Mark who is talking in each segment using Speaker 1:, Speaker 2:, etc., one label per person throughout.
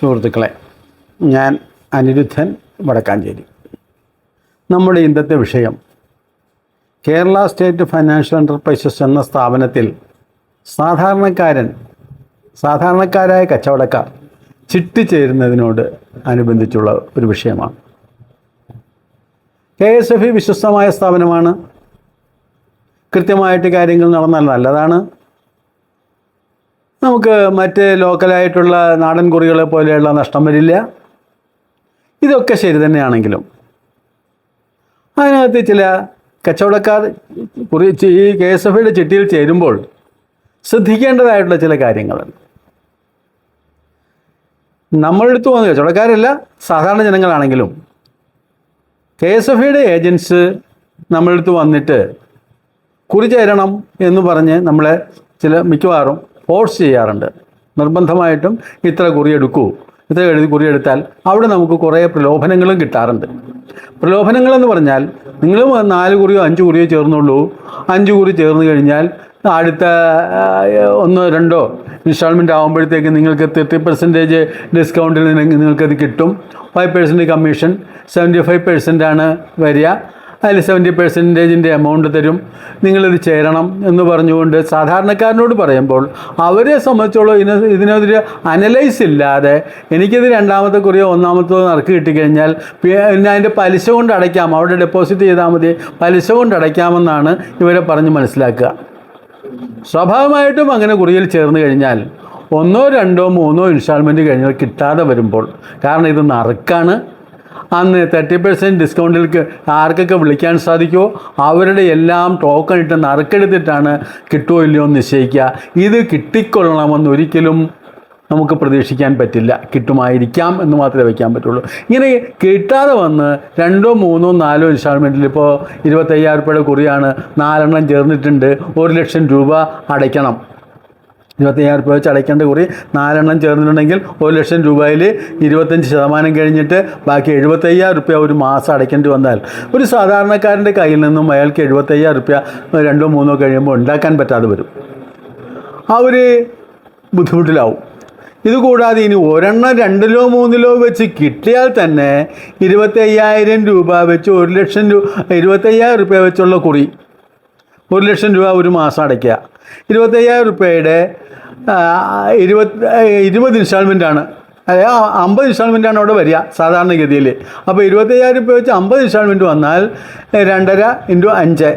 Speaker 1: സുഹൃത്തുക്കളെ ഞാൻ അനിരുദ്ധൻ വടക്കാഞ്ചേരി. നമ്മുടെ ഇന്നത്തെ വിഷയം കേരള സ്റ്റേറ്റ് ഫൈനാൻഷ്യൽ എന്റർപ്രൈസസ് എന്ന സ്ഥാപനത്തിൽ സാധാരണക്കാരൻ സാധാരണക്കാരായ കച്ചവടക്കാർ ചിട്ടി ചേരുന്നതിനോട് അനുബന്ധിച്ചുള്ള ഒരു വിഷയമാണ്. കെ എസ് എഫ് വിശ്വസ്തമായ സ്ഥാപനമാണ്. കൃത്യമായിട്ട് കാര്യങ്ങൾ നടന്നാൽ നല്ലതാണ്. നമുക്ക് മറ്റ് ലോക്കലായിട്ടുള്ള നാടൻ കുറികളെ പോലെയുള്ള നഷ്ടം വരില്ല. ഇതൊക്കെ ശരി തന്നെയാണെങ്കിലും. അതിനകത്ത് ചില കച്ചവടക്കാർ കുറി ഈ കെ എസ് എഫ് ഐയുടെ ചിട്ടിയിൽ ചേരുമ്പോൾ ശ്രദ്ധിക്കേണ്ടതായിട്ടുള്ള ചില കാര്യങ്ങളുണ്ട്. നമ്മളെടുത്ത് പോകുന്ന കച്ചവടക്കാരല്ല സാധാരണ ജനങ്ങളാണെങ്കിലും. കെ എസ് എഫ് ഐയുടെ ഏജൻസ് നമ്മളെടുത്ത് വന്നിട്ട് കുറി ചേരണം എന്ന് പറഞ്ഞ് നമ്മളെ ചില മിക്കവാറും ഫോഴ്സ് ചെയ്യാറുണ്ട്. നിർബന്ധമായിട്ടും ഇത്ര കുറിയെടുക്കൂ ഇത്ര എഴുതി കുറിയെടുത്താൽ അവിടെ നമുക്ക് കുറേ പ്രലോഭനങ്ങളും കിട്ടാറുണ്ട്. പ്രലോഭനങ്ങളെന്ന് പറഞ്ഞാൽ നിങ്ങൾ നാല് കുറിയോ അഞ്ച് കുറിയോ ചേർന്നുള്ളൂ. അഞ്ച് കുറി ചേർന്ന് കഴിഞ്ഞാൽ അടുത്ത ഒന്നോ രണ്ടോ ഇൻസ്റ്റാൾമെന്റ് ആകുമ്പോഴത്തേക്ക് നിങ്ങൾക്ക് തേർട്ടി പെർസെന്റേജ് ഡിസ്കൗണ്ടിൽ നിങ്ങൾക്കത് കിട്ടും. Five percent commission seventy five percent ആണ് വരിക. അതിൽ സെവന്റി പെർസെന്റേജിന്റെ എമൗണ്ട് തരും. നിങ്ങളിത് ചേരണം എന്ന് പറഞ്ഞുകൊണ്ട് സാധാരണക്കാരനോട് പറയുമ്പോൾ അവരെ സംബന്ധിച്ചോളം ഇതിന് ഇതിനെതിരെ അനലൈസ് ഇല്ലാതെ എനിക്കിത് രണ്ടാമത്തെ കുറിയോ ഒന്നാമത്തോ നറുക്ക് കിട്ടിക്കഴിഞ്ഞാൽ പിന്നെ അതിന്റെ പലിശ കൊണ്ട് അടയ്ക്കാം. അവിടെ ഡെപ്പോസിറ്റ് ചെയ്താൽ മതി. പലിശ കൊണ്ട് അടയ്ക്കാമെന്നാണ് ഇവരെ പറഞ്ഞ് മനസ്സിലാക്കുക. സ്വാഭാവികമായിട്ടും അങ്ങനെ കുറിയിൽ ചേർന്ന് കഴിഞ്ഞാൽ ഒന്നോ രണ്ടോ മൂന്നോ ഇൻസ്റ്റാൾമെന്റ് കഴിഞ്ഞാൽ കിട്ടാതെ വരുമ്പോൾ കാരണം ഇത് നറുക്കാണ്. അന്ന് തേർട്ടി പെർസെന്റ് ഡിസ്കൗണ്ടിലേക്ക് ആർക്കൊക്കെ വിളിക്കാൻ സാധിക്കുമോ അവരുടെ എല്ലാം ടോക്കൺ ഇട്ട് നറുക്കെടുത്തിട്ടാണ് കിട്ടുമോ ഇല്ലയോ എന്ന് നിശ്ചയിക്കുക. ഇത് കിട്ടിക്കൊള്ളണമെന്ന് ഒരിക്കലും നമുക്ക് പ്രതീക്ഷിക്കാൻ പറ്റില്ല. കിട്ടുമായിരിക്കാം എന്ന് മാത്രമേ വയ്ക്കാൻ പറ്റുള്ളൂ. ഇങ്ങനെ കിട്ടാതെ വന്ന് രണ്ടോ മൂന്നോ നാലോ ഇൻസ്റ്റാൾമെന്റിൽ ഇപ്പോൾ ഇരുപത്തയ്യായിരം രൂപയുടെ കുറിയാണ് നാലെണ്ണം ചേർന്നിട്ടുണ്ട്. ഒരു ലക്ഷം രൂപ അടയ്ക്കണം. ഇരുപത്തയ്യായിരം രൂപ വെച്ച് അടയ്ക്കേണ്ട കുറി നാലെണ്ണം ചേർന്നിട്ടുണ്ടെങ്കിൽ ഒരു ലക്ഷം രൂപയിൽ ഇരുപത്തഞ്ച് ശതമാനം കഴിഞ്ഞിട്ട് ബാക്കി എഴുപത്തയ്യായിരം രൂപ ഒരു മാസം അടയ്ക്കേണ്ടി വന്നാൽ ഒരു സാധാരണക്കാരന്റെ കയ്യിൽ നിന്നും അയാൾക്ക് എഴുപത്തയ്യായിരം രൂപ രണ്ടോ മൂന്നോ കഴിയുമ്പോൾ ഉണ്ടാക്കാൻ പറ്റാതെ വരും. ആ ഒരു ബുദ്ധിമുട്ടിലാവും. ഇതുകൂടാതെ ഇനി ഒരെണ്ണം രണ്ടിലോ മൂന്നിലോ വെച്ച് കിട്ടിയാൽ തന്നെ ഇരുപത്തയ്യായിരം രൂപ വെച്ച് ഒരു ലക്ഷം രൂപ ഇരുപത്തയ്യായിരം രൂപ വെച്ചുള്ള കുറി ഒരു ലക്ഷം രൂപ ഒരു മാസം അടയ്ക്കുക. ഇരുപത്തയ്യായിരം ആ, ഇരുപത് ഇരുപത് ഇൻസ്റ്റാൾമെന്റ് അതായത് അതെ അമ്പത് ഇൻസ്റ്റാൾമെന്റാണ് അവിടെ വരിക സാധാരണഗതിയിൽ. അപ്പോൾ ഇരുപത്തയ്യായിരം രൂപ വെച്ച് അമ്പത് ഇൻസ്റ്റാൾമെന്റ് വന്നാൽ രണ്ടര ഇന്റു അഞ്ച്.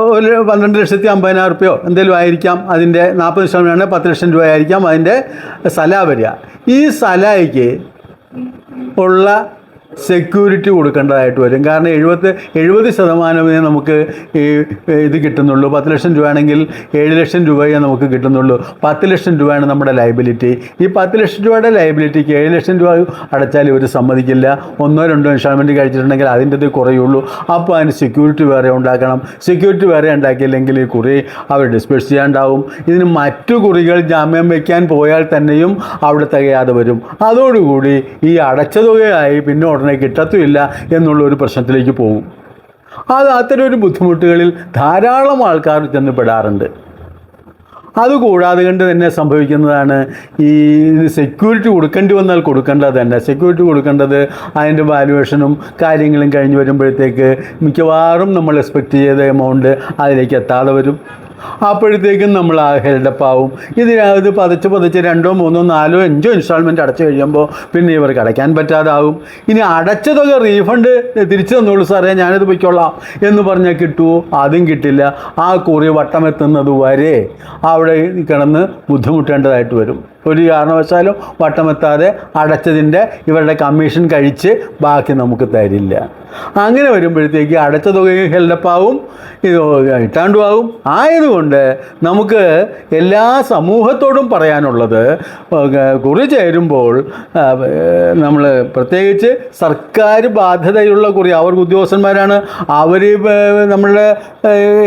Speaker 1: ഒരു പന്ത്രണ്ട് ലക്ഷത്തി അമ്പതിനായിരം റുപ്യോ എന്തെങ്കിലും ആയിരിക്കാം. അതിന്റെ നാൽപ്പത് ശതമാനം പത്ത് ലക്ഷം രൂപ ആയിരിക്കാം അതിന്റെ സല വരിക. ഈ സലായിക്ക് ഉള്ള സെക്യൂരിറ്റി കൊടുക്കേണ്ടതായിട്ട് വരും. കാരണം എഴുപത്തി എഴുപത് ശതമാനമേ നമുക്ക് ഈ ഇത് കിട്ടുന്നുള്ളൂ. പത്ത് ലക്ഷം രൂപയാണെങ്കിൽ ഏഴ് ലക്ഷം രൂപയെ നമുക്ക് കിട്ടുന്നുള്ളൂ. പത്ത് ലക്ഷം രൂപയാണ് നമ്മുടെ ലൈബിലിറ്റി ഈ പത്ത് ലക്ഷം രൂപയുടെ ലൈബിലിറ്റിക്ക് ഏഴ് ലക്ഷം രൂപ അടച്ചാൽ ഇവർ സമ്മതിക്കില്ല. ഒന്നോ രണ്ടോ ഇൻസ്റ്റാൾമെന്റ് കഴിച്ചിട്ടുണ്ടെങ്കിൽ അതിന്റെ കുറയുള്ളൂ. അപ്പോൾ അതിന് സെക്യൂരിറ്റി വേറെ ഉണ്ടാക്കണം. സെക്യൂരിറ്റി വേറെ ഉണ്ടാക്കിയില്ലെങ്കിൽ ഈ കുറി അവർ ഡിസ്പേഴ്സ് ചെയ്യാണ്ടാവും. ഇതിന് മറ്റു കുറികൾ ജാമ്യം വയ്ക്കാൻ പോയാൽ തന്നെയും അവിടെ തികയാതെ വരും. അതോടുകൂടി ഈ അടച്ച തുകയായി പിന്നെ ഉടനെ കിട്ടത്തുമില്ല എന്നുള്ള ഒരു പ്രശ്നത്തിലേക്ക് പോകും. അത് അത്തരം ഒരു ബുദ്ധിമുട്ടുകളിൽ ധാരാളം ആൾക്കാർ ചെന്ന് പെടാറുണ്ട്. അതുകൂടാതെ കൊണ്ട് തന്നെ സംഭവിക്കുന്നതാണ് ഈ സെക്യൂരിറ്റി കൊടുക്കേണ്ടി വന്നാൽ കൊടുക്കേണ്ടത് തന്നെ. സെക്യൂരിറ്റി കൊടുക്കേണ്ടത് അതിന്റെ വാലുവേഷനും കാര്യങ്ങളും കഴിഞ്ഞ് വരുമ്പോഴത്തേക്ക് മിക്കവാറും നമ്മൾ എക്സ്പെക്റ്റ് ചെയ്ത എമൗണ്ട് അതിലേക്ക് എത്താതെ വരും. അപ്പോഴത്തേക്കും നമ്മൾ ആ ഹെൽഡപ്പ് ആവും. ഇതിനകത്ത് പതച്ച് പതച്ച് രണ്ടോ മൂന്നോ നാലോ അഞ്ചോ ഇൻസ്റ്റാൾമെന്റ് അടച്ചു കഴിയുമ്പോൾ പിന്നെ ഇവർക്ക് അടയ്ക്കാൻ പറ്റാതാവും. ഇനി അടച്ചതൊക്കെ തുക റീഫണ്ട് തിരിച്ചു തന്നോളൂ സാറേ ഞാനിത് പൊയ്ക്കൊള്ളാം എന്ന് പറഞ്ഞാൽ കിട്ടുമോ അതും കിട്ടില്ല. ആ കുറി വട്ടമെത്തുന്നത് വരെ അവിടെ കിടന്ന് ബുദ്ധിമുട്ടേണ്ടതായിട്ട് വരും. ഒരു കാരണവശാലും വട്ടമെത്താതെ അടച്ചതിന്റെ ഇവരുടെ കമ്മീഷൻ കഴിച്ച് ബാക്കി നമുക്ക് തരില്ല. അങ്ങനെ വരുമ്പോഴത്തേക്ക് അടച്ച തുകയും ഹെൽഡപ്പാവും ഇത് ഇട്ടാണ്ടുമാകും ആയതുകൊണ്ട് നമുക്ക് എല്ലാ സമൂഹത്തോടും പറയാനുള്ളത് കുറി ചേരുമ്പോൾ നമ്മൾ പ്രത്യേകിച്ച് സർക്കാർ ബാധ്യതയുള്ള കുറി അവർക്ക് ഉദ്യോഗസ്ഥന്മാരാണ്. അവർ നമ്മളുടെ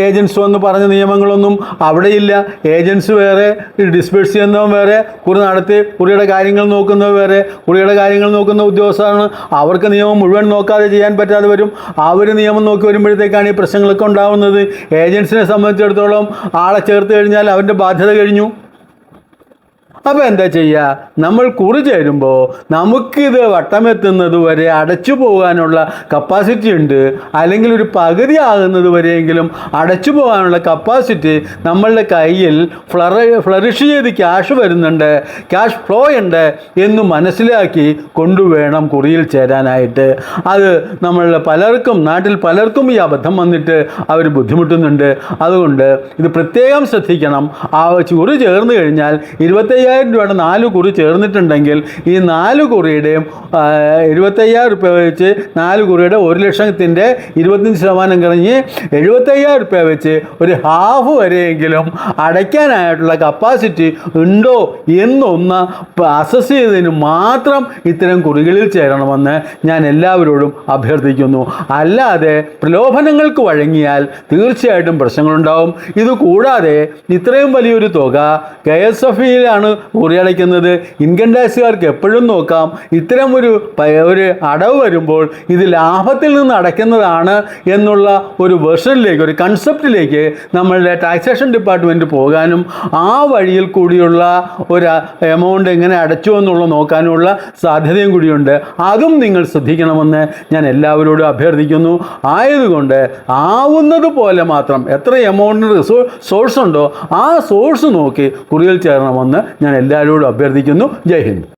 Speaker 1: ഏജൻസ് വന്ന് പറഞ്ഞ നിയമങ്ങളൊന്നും അവിടെയില്ല. ഏജൻസ് വേറെ ഡിസ്പേഴ്സ് ചെയ്യുന്നവൻ വേറെ കുറി നടത്തി കുറിയുടെ കാര്യങ്ങൾ നോക്കുന്നത് വേറെ കുറിയുടെ കാര്യങ്ങൾ നോക്കുന്ന ഉദ്യോഗസ്ഥരാണ്. അവർക്ക് നിയമം മുഴുവൻ നോക്കാതെ ചെയ്യാൻ പറ്റാതെ വരും. അവർ നിയമം നോക്കി വരുമ്പോഴത്തേക്കാണ് ഈ പ്രശ്നങ്ങളൊക്കെ ഉണ്ടാകുന്നത് ഏജൻസിനെ സംബന്ധിച്ചിടത്തോളം ആളെ ചേർത്ത് കഴിഞ്ഞാൽ അവന്റെ ബാധ്യത കഴിഞ്ഞു. അപ്പോൾ എന്താ ചെയ്യുക നമ്മൾ കുറി ചേരുമ്പോൾ നമുക്കിത് വട്ടമെത്തുന്നത് വരെ അടച്ചു പോകാനുള്ള കപ്പാസിറ്റി ഉണ്ട്. അല്ലെങ്കിൽ ഒരു പകുതി ആകുന്നത് വരെയെങ്കിലും അടച്ചു പോകാനുള്ള കപ്പാസിറ്റി നമ്മളുടെ കയ്യിൽ ഫ്ലറ ഫ്ലറിഷ് ചെയ്ത് ക്യാഷ് വരുന്നുണ്ട്. ക്യാഷ് ഫ്ലോ ഉണ്ട് എന്ന് മനസ്സിലാക്കി കൊണ്ടുവേണം കുറിയിൽ ചേരാനായിട്ട്. അത് നമ്മളുടെ പലർക്കും നാട്ടിൽ പലർക്കും ഈ അബദ്ധം വന്നിട്ട് അവർ ബുദ്ധിമുട്ടുന്നുണ്ട്. അതുകൊണ്ട് ഇത് പ്രത്യേകം ശ്രദ്ധിക്കണം. ആ കുറി ചേർന്ന് കഴിഞ്ഞാൽ ഇരുപത്തയ്യായിരം രൂപയുടെ നാല് കുറി ചേർന്നിട്ടുണ്ടെങ്കിൽ ഈ നാല് കുറിയുടെയും ഇരുപത്തയ്യായിരം രൂപ വെച്ച് നാല് കുറിയുടെ ഒരു ലക്ഷത്തിന്റെ ഇരുപത്തഞ്ച് ശതമാനം കഴിഞ്ഞ് എഴുപത്തയ്യായിരം രൂപ വെച്ച് ഒരു ഹാഫ് വരെയെങ്കിലും അടയ്ക്കാനായിട്ടുള്ള കപ്പാസിറ്റി ഉണ്ടോ എന്നൊന്ന് അസസ് ചെയ്തതിന് മാത്രം ഇത്തരം കുറികളിൽ ചേരണമെന്ന് ഞാൻ എല്ലാവരോടും അഭ്യർത്ഥിക്കുന്നു. അല്ലാതെ പ്രലോഭനങ്ങൾക്ക് വഴങ്ങിയാൽ തീർച്ചയായിട്ടും പ്രശ്നങ്ങളുണ്ടാവും. ഇത് കൂടാതെ ഇത്രയും വലിയൊരു തുക കെ എസ് എഫ് ഇയിലാണ് കുറിയടയ്ക്കുന്നത് ഇൻകം ടാക്സുകാർക്ക് എപ്പോഴും നോക്കാം. ഇത്തരം ഒരു ഒരു അടവ് വരുമ്പോൾ ഇത് ലാഭത്തിൽ നിന്ന് അടയ്ക്കുന്നതാണ് എന്നുള്ള ഒരു വെർഷനിലേക്ക് ഒരു കൺസെപ്റ്റിലേക്ക് നമ്മളുടെ ടാക്സേഷൻ ഡിപ്പാർട്ട്മെന്റ് പോകാനും ആ വഴിയിൽ കൂടിയുള്ള ഒരു എമൗണ്ട് എങ്ങനെ അടച്ചു എന്നുള്ള നോക്കാനുള്ള സാധ്യതയും കൂടിയുണ്ട്. അതും നിങ്ങൾ ശ്രദ്ധിക്കണമെന്ന് ഞാൻ എല്ലാവരോടും അഭ്യർത്ഥിക്കുന്നു. ആയതുകൊണ്ട് ആവുന്നത് പോലെ മാത്രം എത്ര എമൗണ്ടിന് റിസോ സോഴ്സ് ഉണ്ടോ ആ സോഴ്സ് നോക്കി കുറിയിൽ ചേരണമെന്ന് ഞാൻ എല്ലാവരോടും അഭ്യർത്ഥിക്കുന്നു. ജയ് ഹിന്ദ്.